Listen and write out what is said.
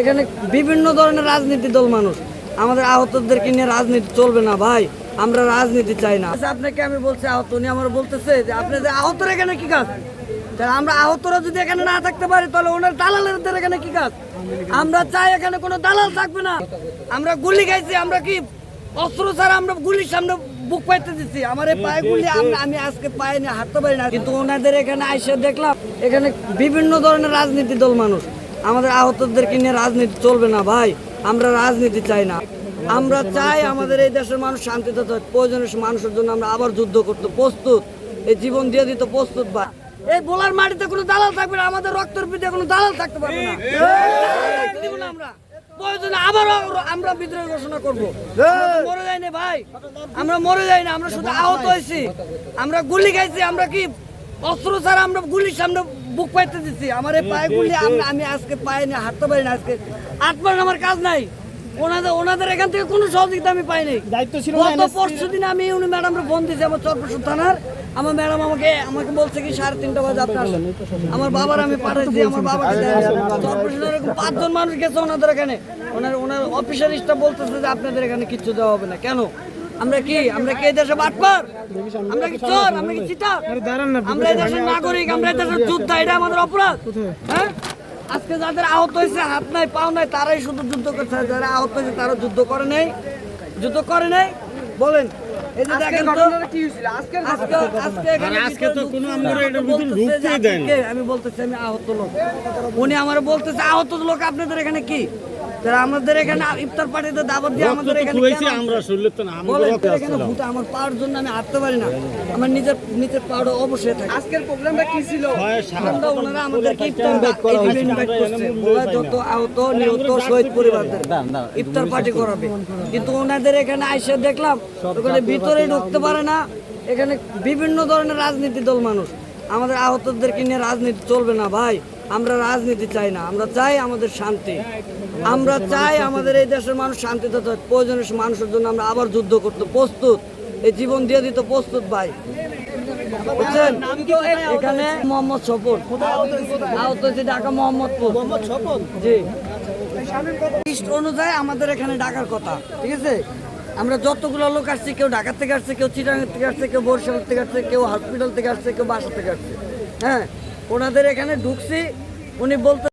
এখানে বিভিন্ন ধরনের রাজনীতি দল মানুষ। আমাদের আহতদেরকে নিয়ে রাজনীতি চলবে না ভাই। আমরা রাজনীতি চাই না। আচ্ছা, আপনাকে আমি বলছি আহত উনি আমার বলতেছে যে আপনাদের আহতর এখানে কি কাজ? তাহলে আমরা আহতরা যদি এখানে না থাকতে পারি তাহলে ওনার দালালের এখানে কি কাজ? আমরা চাই এখানে কোনো দালাল থাকবে না। আমরা গুলি খাইছি আমরা কি অস্ত্র ছাড়া আমরা গুলির সামনে বুক পাইতে দিচ্ছি আমার এই পায়ে গুলি আমি আজকে পায়ে হাঁটতে পারি না। কিন্তু ওনাদের এখানে আইসে দেখলাম এখানে বিভিন্ন ধরনের রাজনীতি দল মানুষ। আমাদের আহতদেরকে নিয়ে রাজনীতি চলবে না ভাই। আমরা রাজনীতি চাই না। আমরা চাই আমাদের এই দেশের মানুষ শান্তিতে থাক। প্রয়োজনের মানুষের জন্য আমরা আবার যুদ্ধ করতে প্রস্তুত। এই জীবন দিয়ে দিতে প্রস্তুত বা এই বোলার মাটিতে কোনো দালাল থাকবে না। আমাদের রক্তের পিঠে কোনো দালাল থাকতে পারবে না। না আমরা। প্রয়োজনে আবারও আমরা বিদ্রোহ ঘোষণা করব। মরে যাইনি ভাই। আমরা মরে যাই না। আমরা শুধু আহত হয়েছি। আমরা গুলি খাইছি। আমরা কি অস্ত্র ছাড়া আমরা গুলির সামনে বুক পাইতে দিচ্ছি আমার এই পায়ে গুলি আমি আজকে পায়ে নিয়ে হাঁটতে পারি না আজকে। আট মাস আমার কাজ নাই। ওনাদের ওনাদের এখান থেকে কোনো সহযোগিতা আমি পাইনি দায়িত্ব ছিল না গত পরশু দিন আমি উনি ম্যাডামকে ফোন দিয়েছি আমার চরপেশ্বর থানার। আমার ম্যাডাম আমাকে আমাকে বলছে কি সাড়ে তিনটা বাজে আপনি আসেন আমার বাবার আমি পাঠাইছি আমার বাবাকে চরপেশ্বরের এরকম পাঁচজন মানুষ গেছে ওনাদের এখানে। ওনার ওনার অফিসার বলতেছে যে আপনাদের এখানে কিচ্ছু দেওয়া হবে না। কেন? আমরা কি? আমরা কি দেশে বাটপার আমরা কি চোর? আমরা কি চিটার? আমরা দেশের নাগরিক আমরা দেশের যোদ্ধা এটা আমাদের অপরাধ। হ্যাঁ? আজকে যাদের আহত হয়েছে হাত নাই পাও নাই তারাই শুধু যুদ্ধ করছে। যারা আহত হয়েছে তারা যুদ্ধ করে নাই। যুদ্ধ করে নাই? বলেন। এই যে দেখেন তো আজকে আজকে এখানে আজকে তো কোনো আমরা ভিতরে ঢুকতেই আপনি আমি বলতেছি আমি আহত লোক। উনি আমার বলতেছে আহত লোক আপনাদের এখানে কি? তারা আমাদের এখানে ইফতার পার্টিতে দাবত দিয়ে আমাদের এখানে আমরা শরীরে তো না আমরা বলেন রক্তে এখানে আসছিলাম। আমার পাওয়ার জন্য আমি হাঁটতে পারি না। আমার নিজের নিজের পাওয়ার অবশ্যই থাকে। আজকের প্রোগ্রামটা কি ছিল? আমরা ওনারা আমাদেরকে ইফতার ইনভাইট করছে। ওরা যত আহত নিহত শহীদ পরিবারদের। ইফতার পার্টি করাবে। কিন্তু ওনাদের এখানে আইসে দেখলাম ওখানে ভিতরে ঢুকতে পারে না। এখানে বিভিন্ন ধরনের রাজনীতি দল মানুষ। আমাদের আহতদেরকে নিয়ে রাজনীতি চলবে না ভাই। আমরা রাজনীতি চাই না আমরা চাই আমাদের শান্তি। আমরা চাই আমাদের এই দেশের মানুষ শান্তিতে থাক প্রয়োজনের মানুষের জন্য আমরা আবার যুদ্ধ করতে প্রস্তুত। এই জীবন দিয়ে দিতে প্রস্তুত ভাই। বুঝছেন? এখানে মোহাম্মদ সফর আহত হয়েছে ঢাকা মোহাম্মদপুর। মোহাম্মদ সফর জি। লিস্ট অনুযায়ী আমাদের এখানে ডাকার কথা ঠিক আছে? আমরা যতগুলো লোক আসছি কেউ ঢাকা থেকে আসছে কেউ চিটাগাং থেকে আসছে কেউ বরিশাল থেকে আসছে কেউ হসপিটাল থেকে আসছে কেউ বাসা থেকে আসছে। হ্যাঁ? ওনাদের এখানে ঢুকছি উনি বলতে